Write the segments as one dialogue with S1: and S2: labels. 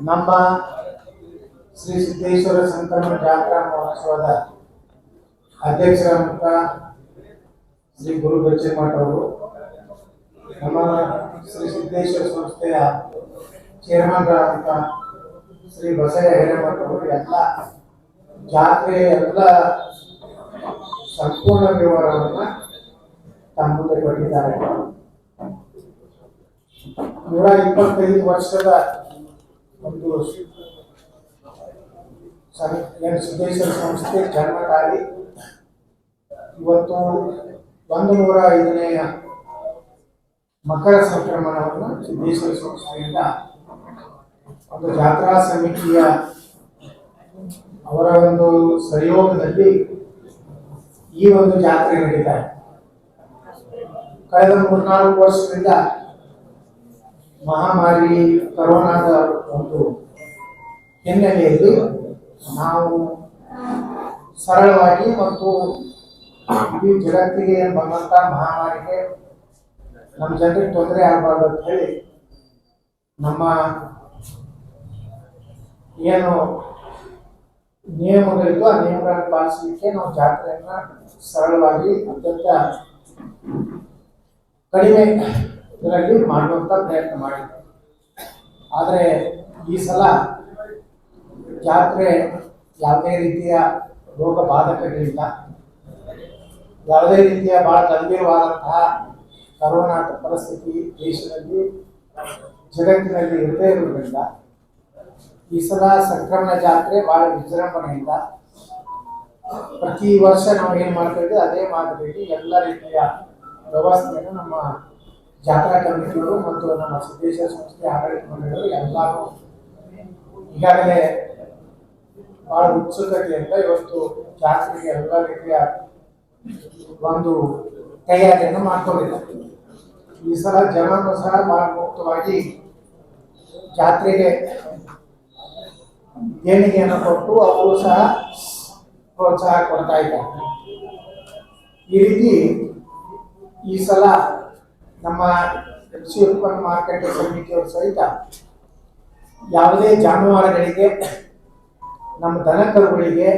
S1: ನಮ್ಮ ಶ್ರೀ ಸಿದ್ದೇಶ್ವರ ಸಂಕ್ರಮಣ ಜಾತ್ರಾ ಮಹೋತ್ಸವದ ಅಧ್ಯಕ್ಷರಾದಂಥ ಶ್ರೀ ಗುರು ಬಚ್ಚೇಮಠ ಅವರು. ನಮ್ಮ ಶ್ರೀ ಸಿದ್ದೇಶ್ವರ ಸಂಸ್ಥೆಯ ಚೇರ್ಮನ್ಗಳಾದಂಥ ಶ್ರೀ ಬಸಯ್ಯ ಹಿರೇಮಠ ಅವರು ಎಲ್ಲ ಜಾತ್ರೆ ಎಲ್ಲ ಸಂಪೂರ್ಣ ವಿವರವನ್ನು ತಮ್ಮ ಕೊಟ್ಟಿದ್ದಾರೆ. ನೂರ ಇಪ್ಪತ್ತೈದು ವರ್ಷದ ಒಂದು ಸಿದ್ದೇಶ್ವರ ಸಂಸ್ಥೆ ಜನ್ಮ ಇವತ್ತು ಒಂದು ನೂರ ಐದನೆಯ ಮಕರ ಸಂಕ್ರಮಣವನ್ನು ಸಿದ್ದೇಶ್ವರ ಸಂಸ್ಥೆಯಿಂದ ಒಂದು ಜಾತ್ರಾ ಸಮಿತಿಯ ಅವರ ಒಂದು ಸಹಯೋಗದಲ್ಲಿ ಈ ಒಂದು ಜಾತ್ರೆ ನಡೀತಾ ಕಳೆದ ಮೂರ್ನಾಲ್ಕು ವರ್ಷದಿಂದ ಮಹಾಮಾರಿ, ಕರೋನಾದ ಒಂದು ಹಿನ್ನೆಲೆಯಲ್ಲಿ ನಾವು ಸರಳವಾಗಿ ಮತ್ತು ಇಡೀ ಜಗತ್ತಿಗೆ ಬಂದಂಥ ಮಹಾಮಾರಿಗೆ ನಮ್ಮ ಜನರಿಗೆ ತೊಂದರೆ ಆಗಬಾರ್ದು ಅಂತ ಹೇಳಿ ನಮ್ಮ ಏನು ನಿಯಮಗಳಿದ್ದು ಆ ನಿಯಮಗಳನ್ನು ಪಾಲಿಸಲಿಕ್ಕೆ ನಾವು ಜಾತ್ರೆಯನ್ನ ಸರಳವಾಗಿ ಅತ್ಯಂತ ಕಡಿಮೆ ಇದರಲ್ಲಿ ಮಾಡುವಂಥ ಪ್ರಯತ್ನ ಮಾಡಿದ್ದೆ ಆದರೆ ಈ ಸಲ ಜಾತ್ರೆ ಯಾವುದೇ ರೀತಿಯ ರೋಗ ಬಾಧಕಗಳಿಲ್ಲ. ಯಾವುದೇ ರೀತಿಯ ಬಹಳ ಗಂಭೀರವಾದಂತಹ ಕರೋನಾ ಪರಿಸ್ಥಿತಿ ದೇಶದಲ್ಲಿ, ಜಗತ್ತಿನಲ್ಲಿ ಇರದೇ ಇರುವುದರಿಂದ ಈ ಸಲ ಸಂಕ್ರಮಣ ಜಾತ್ರೆ ಬಹಳ ವಿಜೃಂಭಣೆಯಿಂದ ಪ್ರತಿ ವರ್ಷ ನಾವು ಏನು ಮಾಡ್ತಾ ಅದೇ ಮಾದರಿಯಲ್ಲಿ ಎಲ್ಲ ರೀತಿಯ ವ್ಯವಸ್ಥೆಯನ್ನು ನಮ್ಮ ಜಾತ್ರಾ ಕಮಿಟಿಗಳು ಮತ್ತು ನಮ್ಮ ಸಿದ್ದೇಶ್ವರ ಸಂಸ್ಥೆ ಆಡಳಿತ ಮಂಡಳಿಗಳು ಎಲ್ಲರೂ ಈಗಾಗಲೇ ಬಹಳ ಉತ್ಸುಕತೆಯಿಂದ ಇವತ್ತು ಜಾತ್ರೆಗೆ ಎಲ್ಲ ರೀತಿಯ ಒಂದು ತಯಾರಿಯನ್ನು ಮಾಡ್ಕೊಂಡಿದ್ದಾರೆ. ಈ ಸಲ ಜನರು ಸಹ ಬಹಳ ಮುಕ್ತವಾಗಿ ಜಾತ್ರೆಗೆ ದೇಣಿಗೆಯನ್ನು ಕೊಟ್ಟು ಅವರು ಸಹ ಪ್ರೋತ್ಸಾಹ ಕೊಡ್ತಾ ಇದ್ದಾರೆ. ಈ ರೀತಿ ಈ ಸಲ ನಮ್ಮ ಕೃಷಿ ಉತ್ಪನ್ನ ಮಾರುಕಟ್ಟೆ ಸಮಿತಿಯವರು ಸಹಿತ ಯಾವುದೇ ಜಾನುವಾರುಗಳಿಗೆ, ನಮ್ಮ ದನಕರುಗಳಿಗೆ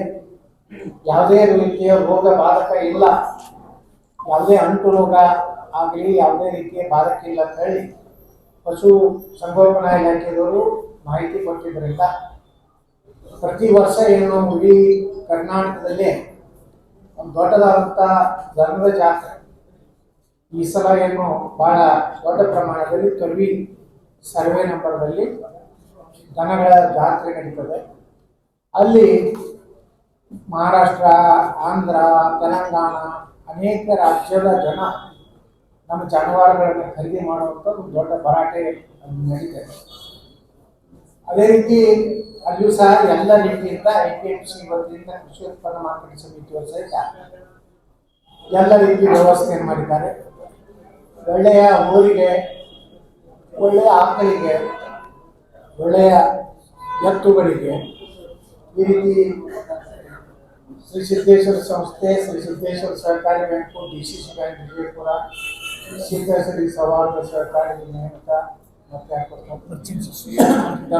S1: ಯಾವುದೇ ರೀತಿಯ ರೋಗ ಬಾಧಕ ಇಲ್ಲ. ಯಾವುದೇ ಅಂಟು ರೋಗ ಆಗಲಿ, ಯಾವುದೇ ರೀತಿಯ ಬಾಧಕ ಇಲ್ಲ ಅಂತ ಹೇಳಿ ಪಶು ಸಂಗೋಪನಾ ಇಲಾಖೆಯವರು ಮಾಹಿತಿ ಕೊಟ್ಟಿದ್ದರಿಂದ ಪ್ರತಿ ವರ್ಷ ಏನು ಇಡೀ ಕರ್ನಾಟಕದಲ್ಲಿ ಒಂದು ದೊಡ್ಡದಾದಂಥ ಧರ್ಮದ ಜಾತ್ರೆ. ಈ ಸಲ ಏನು ಬಹಳ ದೊಡ್ಡ ಪ್ರಮಾಣದಲ್ಲಿ ತೊರವಿ ಸರ್ವೆ ನಂಬರ್ನಲ್ಲಿ ದನಗಳ ಜಾತ್ರೆ ನಡೀತದೆ. ಅಲ್ಲಿ ಮಹಾರಾಷ್ಟ್ರ, ಆಂಧ್ರ, ತೆಲಂಗಾಣ ಅನೇಕ ರಾಜ್ಯದ ಜನ ನಮ್ಮ ಜಾನುವಾರುಗಳನ್ನು ಖರೀದಿ ಮಾಡುವಂಥ ಒಂದು ದೊಡ್ಡ ಭರಾಟೆ ನಡೀತದೆ. ಅದೇ ರೀತಿ ಅಲ್ಲಿಯೂ ಸಹ ಎಲ್ಲ ರೀತಿಯಿಂದ ಎ ಪಿ ಎಂ ಸಿ ವತಿಯಿಂದ ಕೃಷಿ ಉತ್ಪನ್ನ ಮಾರುಕಟ್ಟೆ ಸಮಿತಿಯವರು ಸಹಿತ ಎಲ್ಲ ರೀತಿ ವ್ಯವಸ್ಥೆಯನ್ನು ಮಾಡಿದ್ದಾರೆ. ಒಳ್ಳೆಯ ಊರಿಗೆ, ಒಳ್ಳೆಯ ಆಕಳಿಗೆ, ಒಳ್ಳೆಯ ಎತ್ತುಗಳಿಗೆ ಈ ರೀತಿ ಶ್ರೀ ಸಿದ್ದೇಶ್ವರ ಸಂಸ್ಥೆ, ಶ್ರೀ ಸಿದ್ದೇಶ್ವರ ಸಹಕಾರಿ bank D C C bank Vijayapura Siddheshwari ಸವಾರ್ಥ ಸಹಕಾರಿ ನೇಮಕ ಮತ್ತೆ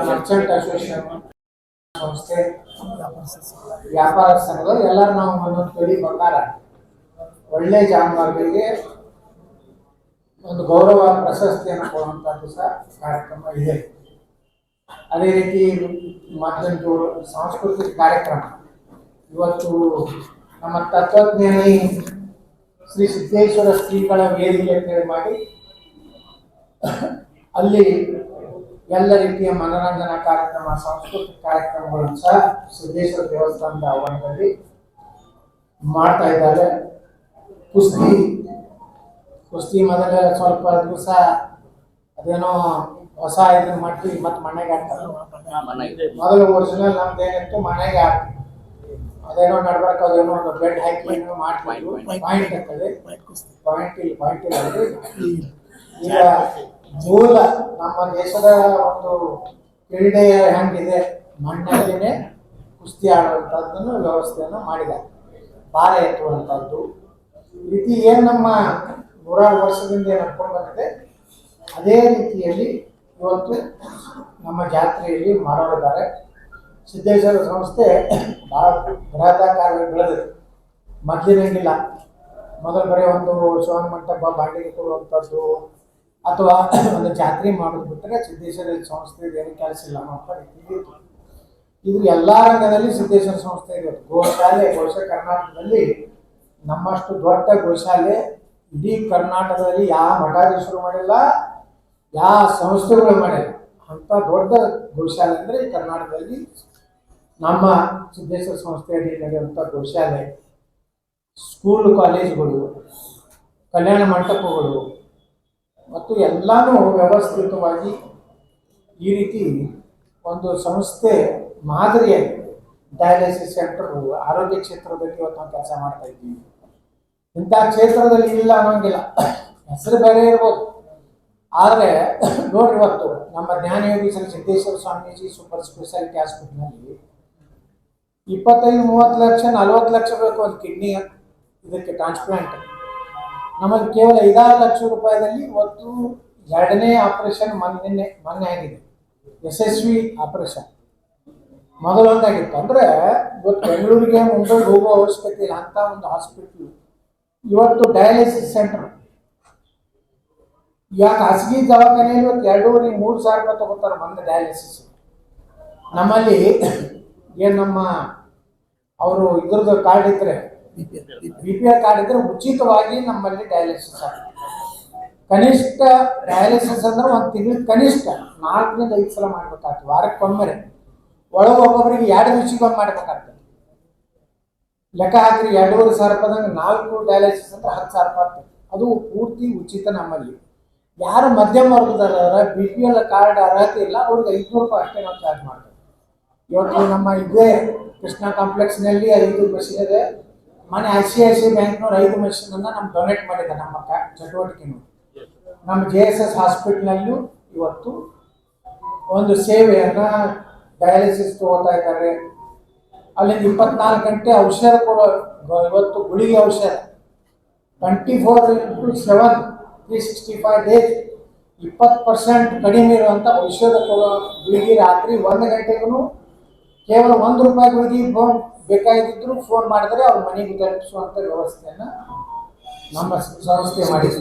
S1: ಮರ್ಚೆಂಟ್ ಅಸೋಸಿಯೇಷನ್ ಸಂಸ್ಥೆ, ವ್ಯಾಪಾರ ಸಂಘಗಳು ಎಲ್ಲರೂ ನಾವು ಒಂದೊಂದು ಕಡೆ ಬಂಗಾರ. ಒಳ್ಳೆ ಜಾನುವಾರುಗಳಿಗೆ ಒಂದು ಗೌರವ ಪ್ರಶಸ್ತಿಯನ್ನು ಕೊಡುವಂಥದ್ದು ಸಹ ಕಾರ್ಯಕ್ರಮ ಇದೆ. ಅದೇ ರೀತಿ ಮತ್ತೊಂದು ಸಾಂಸ್ಕೃತಿಕ ಕಾರ್ಯಕ್ರಮ. ಇವತ್ತು ನಮ್ಮ ತತ್ವಜ್ಞಾನಿ ಶ್ರೀ ಸಿದ್ದೇಶ್ವರ ಶ್ರೀಗಳ ವೇದಿಕೆ ಅಂತೇಳಿ ಮಾಡಿ, ಅಲ್ಲಿ ಎಲ್ಲ ರೀತಿಯ ಮನರಂಜನಾ ಕಾರ್ಯಕ್ರಮ, ಸಾಂಸ್ಕೃತಿಕ ಕಾರ್ಯಕ್ರಮಗಳನ್ನು ಸಹ ಸಿದ್ದೇಶ್ವರ ದೇವಸ್ಥಾನದ ಆವರಣದಲ್ಲಿ ಮಾಡ್ತಾ ಇದ್ದಾರೆ. ಕುಸ್ತಿ ಕುಸ್ತಿ ಮೊದಲ ಸ್ವಲ್ಪ ದಿವಸ ಅದೇನೋ ಹೊಸ ಇದ್ರ ಮಟ್ಟಿ ಮತ್ತೆ ಮನೆಗೆ ಹಾಕ್ತಾರೆ. ಮೊದಲು ಒರಿಜಿನಲ್ ನಮ್ದು ಏನಿತ್ತು ಮನೆಗೆ ಹಾಕಿ ಅದೇನೋ ನಡ್ಬೇಕು ಅದೇನೋ ಒಂದು ಬೆಡ್ ಹಾಕಿ ಏನೋ ಮಾಡ್ತಿದ್ರು ಪಾಯಿಂಟ್ ಇರ್ತದೆ. ಪಾಯಿಂಟ್ ಇಲ್ಲಿ ಪಾಯಿಂಟ್ ಇಲ್ಲ ಈಗ ಮೂಲ ನಮ್ಮ ದೇಶದ ಒಂದು ಕ್ರೀಡೆ ಹೆಂಗಿದೆ ಮಣ್ಣಲ್ಲಿನೇ ಕುಸ್ತಿ ಆಡುವಂಥದ್ದನ್ನು ವ್ಯವಸ್ಥೆಯನ್ನು ಮಾಡಿದ ಬಾರ ಎತ್ತುವಂಥದ್ದು ಈ ರೀತಿ ಏನು ನಮ್ಮ ನೂರಾರು ವರ್ಷದಿಂದ ಏನು ನಡ್ಕೊಂಡು ಬಂದಿದೆ ಅದೇ ರೀತಿಯಲ್ಲಿ ಇವತ್ತು ನಮ್ಮ ಜಾತ್ರೆಯಲ್ಲಿ ಮಾಡೋರಿದ್ದಾರೆ. ಸಿದ್ದೇಶ್ವರ ಸಂಸ್ಥೆ ಭಾಳ ಬೃಹದಾಕಾರವಾಗಿ ಬೆಳೆದಿದೆ. ಮೊದಲಿನಂಗಿಲ್ಲ ಮೊದಲು ಬರೀ ಒಂದು ಶಿವನ ಮಂಟಪ, ಬಾಡಿಗೆ ಕೊಡುವಂಥದ್ದು, ಅಥವಾ ಒಂದು ಜಾತ್ರೆ ಮಾಡೋದು ಬಿಟ್ಟರೆ ಸಿದ್ದೇಶ್ವರ ಸಂಸ್ಥೆ ಏನು ಕೆಲಸ ಇಲ್ಲ ಇದು ಎಲ್ಲ ರಂಗದಲ್ಲಿ ಸಿದ್ದೇಶ್ವರ ಸಂಸ್ಥೆ ಇರೋದು ಗೋಶಾಲೆ ಗೋಶ ಕರ್ನಾಟಕದಲ್ಲಿ ನಮ್ಮಷ್ಟು ದೊಡ್ಡ ಗೋಶಾಲೆ ಇಡೀ ಕರ್ನಾಟಕದಲ್ಲಿ ಯಾವ ಮಠಾಧೀಶರು ಮಾಡಿಲ್ಲ, ಯಾವ ಸಂಸ್ಥೆಗಳು ಮಾಡಿಲ್ಲ. ಅಂತ ದೊಡ್ಡ ಗೋಶಾಲೆ ಅಂದರೆ ಕರ್ನಾಟಕದಲ್ಲಿ ನಮ್ಮ ಸಿದ್ದೇಶ್ವರ ಸಂಸ್ಥೆಯಲ್ಲಿ ನಡೆಯುವಂಥ ಗೋಶಾಲೆ ಸ್ಕೂಲ್ ಕಾಲೇಜುಗಳು ಕಲ್ಯಾಣ ಮಂಟಪಗಳು, ಮತ್ತು ಎಲ್ಲನೂ ವ್ಯವಸ್ಥಿತವಾಗಿ ಈ ರೀತಿ ಒಂದು ಸಂಸ್ಥೆ ಮಾದರಿಯಾಗಿ ಡಯಾಲಿಸಿಸ್ ಸೆಂಟರ್ ಆರೋಗ್ಯ ಕ್ಷೇತ್ರದಲ್ಲಿ ಇವತ್ತು ನಾವು ಕೆಲಸ ಮಾಡ್ತಾ ಇದ್ದೀವಿ. ಇಂಥ ಕ್ಷೇತ್ರದಲ್ಲಿ ಇಲ್ಲ ಅನ್ನೋಂಗಿಲ್ಲ. ಹೆಸರು ಬೇರೆ ಇರ್ಬೋದು. ಆದರೆ, ನೋಡ್ರಿ ಇವತ್ತು ನಮ್ಮ ಜ್ಞಾನಯೋಗಿ ಶ್ರೀ ಸಿದ್ದೇಶ್ವರ ಸ್ವಾಮೀಜಿ ಸೂಪರ್ ಸ್ಪೆಷಾಲಿಟಿ ಹಾಸ್ಪಿಟ್ಲ್ನಲ್ಲಿ ಇಪ್ಪತ್ತೈದು, ಮೂವತ್ತು ಲಕ್ಷ, ನಲ್ವತ್ತು ಲಕ್ಷ ಬೇಕು ಒಂದು ಕಿಡ್ನಿ ಇದಕ್ಕೆ ಟ್ರಾನ್ಸ್ಪ್ಲಾಂಟ್ ನಮಗೆ ಕೇವಲ ಐದಾರು ಲಕ್ಷ ರೂಪಾಯಿದಲ್ಲಿ ಇವತ್ತು ಎರಡನೇ ಆಪರೇಷನ್ ಮೊನ್ನೆ ಮೊನ್ನೆ ಆಗಿದೆ. ಯಶಸ್ವಿ ಆಪರೇಷನ್ ಮೊದಲೊಂದಾಗಿತ್ತು ಅಂದರೆ, ಇವತ್ತು ಬೆಂಗಳೂರಿಗೆ ಮುಂಬೈಗೆ ಹೋಗೋ ಅವಶ್ಯಕತೆ ಇಲ್ಲ. ಅಂತ ಒಂದು ಹಾಸ್ಪಿಟ್ಲು ಇವತ್ತು ಡಯಾಲಿಸಿಸ್ ಸೆಂಟರ್. ಈಗ ಖಾಸಗಿ ದವಾಖಾನೆಯಲ್ಲಿ ಇವತ್ತು ಎರಡೂವರೆ, ಮೂರು ಸಾವಿರ ರೂಪಾಯಿ ತಗೋತಾರೆ ಬಂದ ಡಯಾಲಿಸಿಸ್. ನಮ್ಮಲ್ಲಿ ಏನು ನಮ್ಮ ಅವರು ಇದ್ರದ್ದು ಕಾರ್ಡ್ ಇದ್ರೆ ಬಿ ಪಿ ಆರ್ ಕಾರ್ಡ್ ಇದ್ರೆ ಉಚಿತವಾಗಿ ನಮ್ಮಲ್ಲಿ ಡಯಾಲಿಸಿಸ್ ಆಗ್ತದೆ. ಕನಿಷ್ಠ ಡಯಾಲಿಸಿಸ್ ಅಂದ್ರೆ ಒಂದು ತಿಂಗಳು ಕನಿಷ್ಠ ನಾಲ್ಕರಿಂದ ಐದು ಸಲ ಮಾಡ್ಬೇಕಾಗ್ತದೆ. ವಾರಕ್ಕೆ ಒಮ್ಮೆ ಒಳಗೆ ಒಬ್ಬೊಬ್ಬರಿಗೆ ಎರಡು ದಿವಸಕ್ಕೊಮ್ಮೆ ಮಾಡ್ಬೇಕಾಗ್ತದೆ. ಲೆಕ್ಕ ಹಾಕಿರಿ ಎರಡೂವರೆ ಸಾವಿರ ರೂಪಾಯಿದಂಗೆ ನಾಲ್ಕು ಡಯಾಲಿಸಿಸ್ ಅಂದ್ರೆ ಹತ್ತು ಸಾವಿರ ರೂಪಾಯಿ ಅದು ಪೂರ್ತಿ ಉಚಿತ ನಮ್ಮಲ್ಲಿ. ಯಾರು ಮಧ್ಯಮ ವರ್ಗದವರ ಬಿ ಪಿ ಎಲ್ ಕಾರ್ಡ್ ಅರ್ಹತೆ ಇಲ್ಲ, ಅವ್ರಿಗೆ ಐದುನೂರು ರೂಪಾಯಿ ಅಷ್ಟೇ ನಾವು ಚಾರ್ಜ್ ಮಾಡ್ತೇವೆ. ಇವತ್ತು ನಮ್ಮ ಇದೇ ಕೃಷ್ಣ ಕಾಂಪ್ಲೆಕ್ಸ್ನಲ್ಲಿ ಐದು ಮಷಿನ್ ಇದೆ. ಮನೆ ಐ ಸಿ ಐ ಸಿ ಬ್ಯಾಂಕ್ನವ್ರು ಐದು ಮಷೀನನ್ನು ನಮ್ಗೆ ಡೊನೇಟ್ ಮಾಡಿದೆ ನಮ್ಮ ಕ ಚಟುವಟಿಕೆನೂ ನಮ್ಮ ಜೆ ಎಸ್ ಎಸ್ ಹಾಸ್ಪಿಟ್ಲಲ್ಲೂ ಇವತ್ತು ಒಂದು ಸೇವೆಯನ್ನು ಡಯಾಲಿಸಿಸ್ ತಗೋತಾ ಇದ್ದಾರೆ. ಅಲ್ಲಿಂದ ಇಪ್ಪತ್ನಾಲ್ಕು ಗಂಟೆ ಔಷಧ ಕೊಡೋ ಇವತ್ತು ಗುಳಿಗೆ ಔಷಧ. Twenty four into seven three sixty five days ಇಪ್ಪತ್ತು ಪರ್ಸೆಂಟ್ ಕಡಿಮೆ ಇರುವಂಥ ಔಷಧ ಕೊಡೋ ಗುಳಿಗೆ ರಾತ್ರಿ ಒಂದು ಗಂಟೆಗೂ ಕೇವಲ ಒಂದು ರೂಪಾಯಿ ಗುಳಿಗೆ ಫೋನ್ ಬೇಕಾಗಿದ್ದರೂ ಫೋನ್ ಮಾಡಿದರೆ ಅವ್ರ ಮನೆಗೆ ತಲುಪಿಸುವಂಥ ವ್ಯವಸ್ಥೆಯನ್ನು ನಮ್ಮ ಸಂಸ್ಥೆ ಮಾಡಿದೆ.